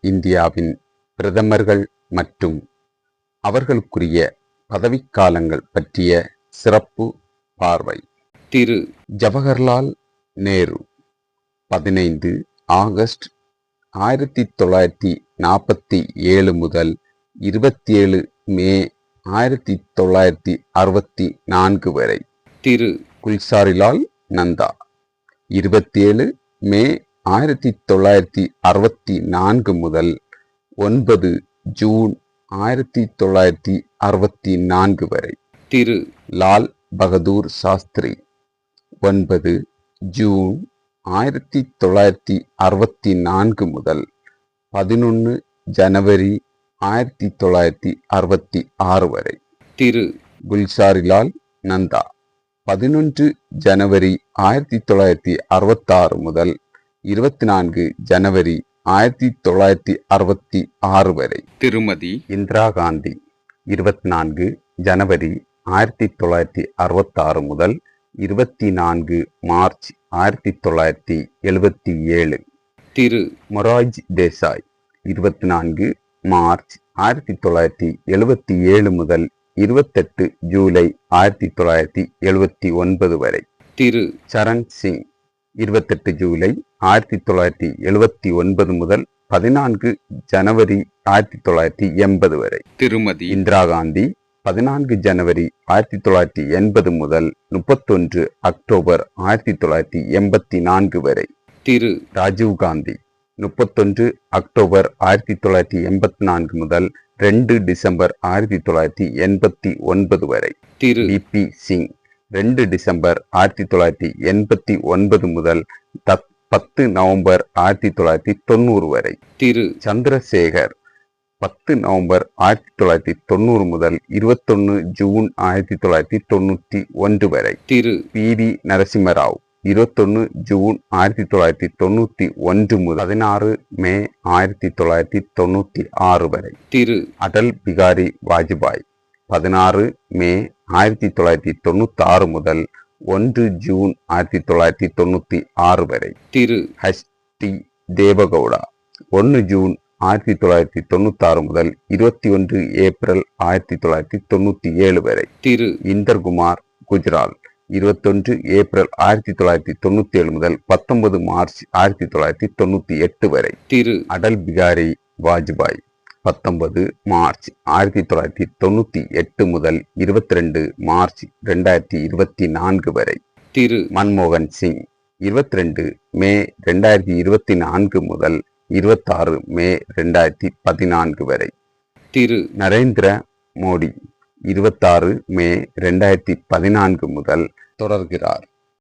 இந்தியாவின் பிரதமர்கள் மற்றும் அவர்களுக்குரிய பதவிக்காலங்கள் பற்றிய சிறப்பு பார்வை. திரு. ஜவஹர்லால் நேரு பதினைந்து ஆகஸ்ட் ஆயிரத்தி தொள்ளாயிரத்தி நாற்பத்தி ஏழு முதல் இருபத்தி ஏழு மே ஆயிரத்தி தொள்ளாயிரத்தி அறுபத்தி நான்கு வரை. திரு. குல்சாரிலால் நந்தா இருபத்தி ஏழு மே ஆயிரத்தி தொள்ளாயிரத்தி அறுபத்தி நான்கு முதல் ஒன்பது ஜூன் ஆயிரத்தி தொள்ளாயிரத்தி அறுபத்தி நான்கு வரை. திரு. லால் பகதூர் சாஸ்திரி ஒன்பது ஜூன் ஆயிரத்தி தொள்ளாயிரத்தி அறுபத்தி நான்கு முதல் பதினொன்று ஜனவரி ஆயிரத்தி தொள்ளாயிரத்தி அறுபத்தி ஆறு வரை. திரு. குல்சாரிலால் நந்தா பதினொன்று ஜனவரி ஆயிரத்தி தொள்ளாயிரத்தி அறுபத்தாறு முதல் இருபத்தி நான்கு ஜனவரி ஆயிரத்தி தொள்ளாயிரத்தி அறுபத்தி ஆறு வரை. திருமதி இந்திரா காந்தி இருபத்தி நான்கு ஜனவரி ஆயிரத்தி தொள்ளாயிரத்தி அறுபத்தாறு முதல் இருபத்தி நான்கு மார்ச் ஆயிரத்தி தொள்ளாயிரத்தி எழுபத்தி ஏழு. திரு. மொராஜ் தேசாய் இருபத்தி நான்கு மார்ச் ஆயிரத்தி தொள்ளாயிரத்தி எழுபத்தி ஏழு முதல் இருபத்தெட்டு ஜூலை ஆயிரத்தி தொள்ளாயிரத்தி எழுபத்தி ஒன்பது வரை. திரு. சரண் சிங் இருபத்தெட்டு ஜூலை ஆயிரத்தி தொள்ளாயிரத்தி எழுபத்தி ஒன்பது முதல் பதினான்கு ஜனவரி ஆயிரத்தி தொள்ளாயிரத்தி எண்பது வரை. திருமதி இந்திரா காந்தி பதினான்கு ஜனவரி ஆயிரத்தி தொள்ளாயிரத்தி எண்பது முதல் முப்பத்தொன்று அக்டோபர் ஆயிரத்தி தொள்ளாயிரத்தி எண்பத்தி நான்கு வரை. திரு ராஜீவ் காந்தி முப்பத்தொன்று அக்டோபர் ஆயிரத்தி தொள்ளாயிரத்தி எண்பத்தி நான்கு முதல் ரெண்டு டிசம்பர் ஆயிரத்தி தொள்ளாயிரத்தி எண்பத்தி ஒன்பது வரை. திரு பி சிங் ரெண்டு டிசம்பர் ஆயிரத்தி தொள்ளாயிரத்தி எண்பத்தி ஒன்பது முதல் தத் பத்து நவம்பர் ஆயிரத்தி தொள்ளாயிரத்தி தொண்ணூறு வரை. திரு. சந்திரசேகர் பத்து நவம்பர் ஆயிரத்தி தொள்ளாயிரத்தி தொண்ணூறு முதல் இருபத்தொன்னு ஜூன் ஆயிரத்தி தொள்ளாயிரத்தி தொண்ணூத்தி ஒன்று வரை. திரு. பி. வி. நரசிம்மராவ் இருபத்தொன்னு ஜூன் ஆயிரத்தி தொள்ளாயிரத்தி தொண்ணூத்தி ஒன்று முதல் பதினாறு மே ஆயிரத்தி தொள்ளாயிரத்தி தொண்ணூத்தி ஆறு வரை. திரு. அடல் பிகாரி வாஜ்பாய் பதினாறு மே ஆயிரத்தி தொள்ளாயிரத்தி தொண்ணூத்தி ஆறு முதல் ஒன்று ஜூன் ஆயிரத்தி தொள்ளாயிரத்தி தொண்ணூத்தி ஆறு வரை. திரு. ஹச். டி. தேவகவுடா. ஒன்று ஜூன் ஆயிரத்தி தொள்ளாயிரத்தி தொண்ணூத்தி ஆறு முதல் இருபத்தி ஒன்று ஏப்ரல் ஆயிரத்தி தொள்ளாயிரத்தி தொண்ணூத்தி ஏழு வரை. திரு. இந்தர்குமார் குஜ்ரால். இருபத்தொன்று ஏப்ரல் ஆயிரத்தி தொள்ளாயிரத்தி தொண்ணூத்தி ஏழு முதல் பத்தொன்பது மார்ச் ஆயிரத்தி தொள்ளாயிரத்தி தொண்ணூத்தி எட்டு வரை. திரு. அடல் பிகாரி வாஜ்பாய். பத்தொன்பது மார்ச் ஆயிரத்தி தொள்ளாயிரத்தி தொண்ணூத்தி எட்டு முதல் இருபத்தி ரெண்டு மார்ச் ரெண்டாயிரத்தி இருபத்தி நான்கு வரை. திரு. மன்மோகன் சிங் இருபத்தி ரெண்டு மே ரெண்டாயிரத்தி இருபத்தி நான்கு முதல் இருபத்தாறு மே ரெண்டாயிரத்தி பதினான்கு வரை. திரு. நரேந்திர மோடி இருபத்தாறு மே ரெண்டாயிரத்தி பதினான்கு முதல் தொடர்கிறார்.